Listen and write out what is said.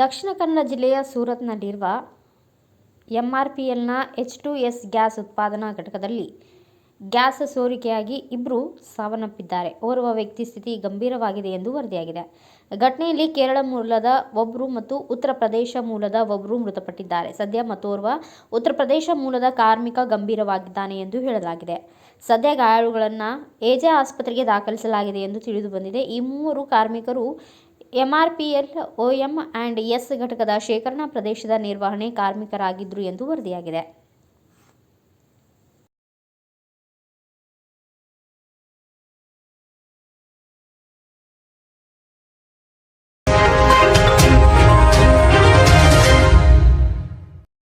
ದಕ್ಷಿಣ ಕನ್ನಡ ಜಿಲ್ಲೆಯ ಸೂರತ್ನಲ್ಲಿರುವ M R P ಎಲ್ನ ಎಚ್ ಟು ಎಸ್ ಗ್ಯಾಸ್ ಉತ್ಪಾದನಾ ಘಟಕದಲ್ಲಿ ಗ್ಯಾಸ್ ಸೋರಿಕೆಯಾಗಿ ಇಬ್ಬರು ಸಾವನ್ನಪ್ಪಿದ್ದಾರೆ. ಓರ್ವ ವ್ಯಕ್ತಿ ಸ್ಥಿತಿ ಗಂಭೀರವಾಗಿದೆ ಎಂದು ವರದಿಯಾಗಿದೆ. ಘಟನೆಯಲ್ಲಿ ಕೇರಳ ಮೂಲದ ಒಬ್ಬರು ಮತ್ತು ಉತ್ತರ ಪ್ರದೇಶ ಮೂಲದ ಒಬ್ಬರು ಮೃತಪಟ್ಟಿದ್ದಾರೆ. ಸದ್ಯ ಮತ್ತೋರ್ವ ಉತ್ತರ ಪ್ರದೇಶ ಮೂಲದ ಕಾರ್ಮಿಕ ಗಂಭೀರವಾಗಿದ್ದಾನೆ ಎಂದು ಹೇಳಲಾಗಿದೆ. ಸದ್ಯ ಗಾಯಾಳುಗಳನ್ನು ಎಜೆ ಆಸ್ಪತ್ರೆಗೆ ದಾಖಲಿಸಲಾಗಿದೆ ಎಂದು ತಿಳಿದು ಬಂದಿದೆ. ಈ ಮೂವರು ಕಾರ್ಮಿಕರು ಎಂಆರ್ಪಿಎಲ್ ಒಎಂ ಆ್ಯಂಡ್ ಎಸ್ ಘಟಕದ ಶೇಖರಣಾ ಪ್ರದೇಶದ ನಿರ್ವಹಣೆ ಕಾರ್ಮಿಕರಾಗಿದ್ರು ಎಂದು ವರದಿಯಾಗಿದೆ.